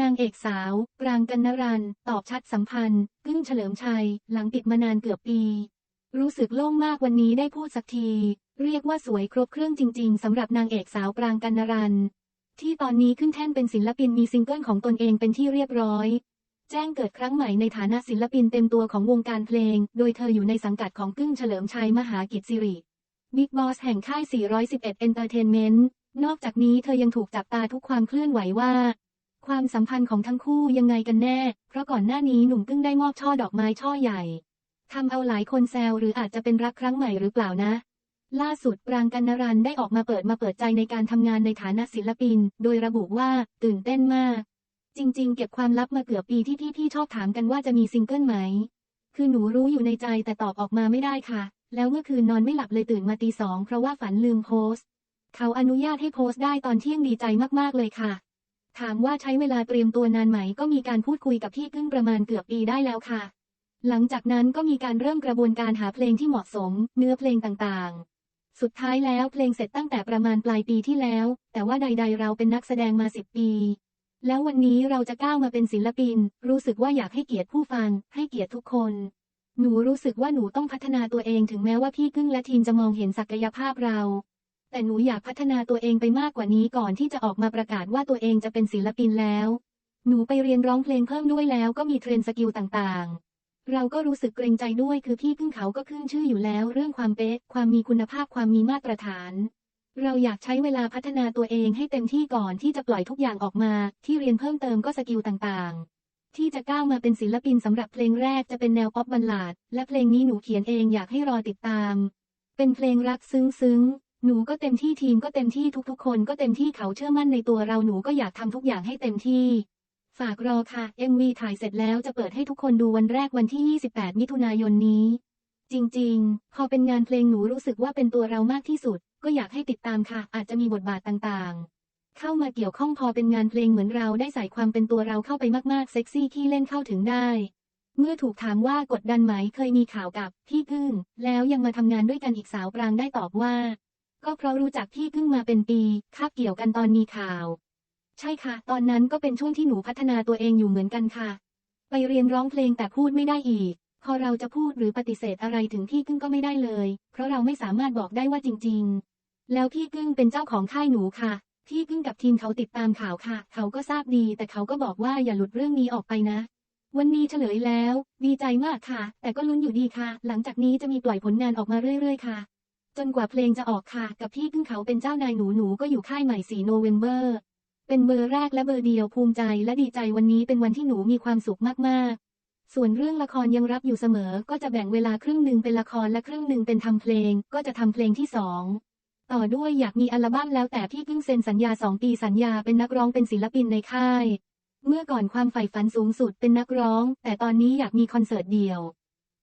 นางเอกสาว ปรางกันนรัน ตอบชัดสัมพันธ์กึ้งเฉลิมชัย หลังปิดมานานเกือบปี รู้สึกโล่งมากวันนี้ได้พูดสักที เรียกว่าสวยครบเครื่องจริง ๆสำหรับนางเอกสาวปรางกันนรัน ที่ตอนนี้ขึ้นแท่นเป็นศิลปินมีซิงเกิลของตนเองเป็นที่เรียบร้อย แจ้งเกิดครั้งใหม่ในฐานะศิลปินเต็มตัวของวงการเพลง โดยเธออยู่ในสังกัดของกึ้งเฉลิมชัยมหากิจสิริบิ๊กบอสแห่งค่าย 411 Entertainment นอกจากนี้เธอยังถูกจับตาทุกความเคลื่อนไหวว่า ความสัมพันธ์ของทั้งคู่ยังไงกันแน่ เพราะก่อนหน้านี้หนุ่มกึ้งได้มอบช่อดอกไม้ช่อใหญ่ ทำเอาหลายคนแซวหรืออาจจะเป็นรักครั้งใหม่หรือเปล่านะ ล่าสุดปรางกันนรันได้ออกมาเปิดมาเปิดใจในการทำงานในฐานะศิลปิน โดยระบุว่าตื่นเต้นมาก จริง ๆ เก็บความลับมาเกือบปีที่พี่ๆชอบถามกันว่าจะมีซิงเกิลไหม คือหนูรู้อยู่ในใจแต่ตอบออกมาไม่ได้ค่ะ แล้วเมื่อคืนนอนไม่หลับเลยตื่นมาตีสองเพราะว่าฝันลืมโพสต์ เขาอนุญาตให้โพสต์ได้ตอนเที่ยงดีใจมากๆเลยค่ะ ถามว่าใช้เวลาเตรียมตัวนานไหมก็มีการพูดคุยกับพี่กึ้งประมาณเกือบปีได้แล้วค่ะ หลังจากนั้นก็มีการเริ่มกระบวนการหาเพลงที่เหมาะสม เนื้อเพลงต่างๆ สุดท้ายแล้วเพลงเสร็จตั้งแต่ประมาณปลายปีที่แล้ว แต่ว่าใด ๆ เราเป็นนักแสดงมาสิบปี แล้ววันนี้เราจะก้าวมาเป็นศิลปิน รู้สึกว่าอยากให้เกียรติผู้ฟัง ให้เกียรติทุกคน หนูรู้สึกว่าหนูต้องพัฒนาตัวเองถึงแม้ว่าพี่กึ้งและทีมจะมองเห็นศักยภาพเรา แต่หนูอยากพัฒนาตัวเองไปมากกว่านี้ก่อนที่จะออกมาประกาศว่าตัวเองจะเป็นศิลปินแล้ว หนูไปเรียนร้องเพลงเพิ่มด้วยแล้วก็มีเทรนสกิลต่างๆ เราก็รู้สึกเกรงใจด้วยคือพี่พึ่งเขาก็ขึ้นชื่ออยู่แล้ว เรื่องความเป๊ะ ความมีคุณภาพความมีมาตรฐาน เราอยากใช้เวลาพัฒนาตัวเองให้เต็มที่ก่อนที่จะปล่อยทุกอย่างออกมา ที่เรียนเพิ่มเติมก็สกิลต่างๆที่จะก้าวมาเป็นศิลปินสำหรับเพลงแรกจะเป็นแนวป๊อปบัลลาด และเพลงนี้หนูเขียนเองอยากให้รอติดตาม เป็นเพลงรักซึ้งๆ หนูก็เต็มที่ทีมก็เต็มที่ทุกๆ คนก็เต็มที่เขาเชื่อมั่นในตัวเราหนูก็อยากทำทุกอย่างให้เต็มที่ฝากรอค่ะ MV ถ่ายเสร็จแล้วจะเปิดให้ทุกคนดูวันแรกวันที่ 28 มิถุนายนนี้ จริงๆ พอเป็นงานเพลงหนูรู้สึกว่าเป็นตัวเรามากที่สุด ก็อยากให้ติดตามค่ะ อาจจะมีบทบาทต่างๆ เข้ามาเกี่ยวข้องพอเป็นงานเพลงเหมือนเราได้ใส่ความเป็นตัวเราเข้าไปมากๆ เซ็กซี่ที่เล่นเข้าถึงได้ เมื่อถูกถามว่ากดดันไหมเคยมีข่าวกับพี่พึ่ง แล้วยังมาทำงานด้วยกันอีกสาวปรางได้ตอบว่า ก็เพราะรู้จักพี่พึ่งมาเป็นปีคาบเกี่ยวกันตอนมีข่าว ใช่ค่ะ ตอนนั้นก็เป็นช่วงที่หนูพัฒนาตัวเองอยู่เหมือนกันค่ะ ไปเรียนร้องเพลงแต่พูดไม่ได้อีก พอเราจะพูดหรือปฏิเสธอะไรถึงพี่กึ้งก็ไม่ได้เลย เพราะเราไม่สามารถบอกได้ว่าจริง ๆ แล้วพี่กึ้งเป็นเจ้าของค่ายหนูค่ะพี่กึ้งกับทีมเขาติดตามข่าวค่ะ เขาก็ทราบดี แต่เขาก็บอกว่าอย่าหลุดเรื่องนี้ออกไปนะ วันนี้เฉลยแล้ว ดีใจมากค่ะ แต่ก็ลุ้นอยู่ดีค่ะ หลังจากนี้จะมีปล่อยผลงานออกมาเรื่อยๆค่ะ จนกว่าเพลงจะออกค่ะกับพี่กึ้งเขาเป็นเจ้านายหนูหนูก็อยู่ค่ายใหม่สีโนเวมเบอร์ เป็นเบอร์แรกและเบอร์เดียวภูมิใจและดีใจวันนี้เป็นวันที่หนูมีความสุขมากๆ ส่วนเรื่องละครยังรับอยู่เสมอ ก็จะแบ่งเวลาครึ่งหนึ่งเป็นละครและครึ่งหนึ่งเป็นทำเพลง ก็จะทำเพลงที่สองต่อด้วยอยากมีอัลบั้มแล้วแต่พี่เพิ่งเซ็นสัญญาสองปีสัญญาเป็นนักร้องเป็นศิลปินในค่าย เมื่อก่อนความใฝ่ฝันสูงสุดเป็นนักร้อง แต่ตอนนี้อยากมีคอนเสิร์ตเดี่ยว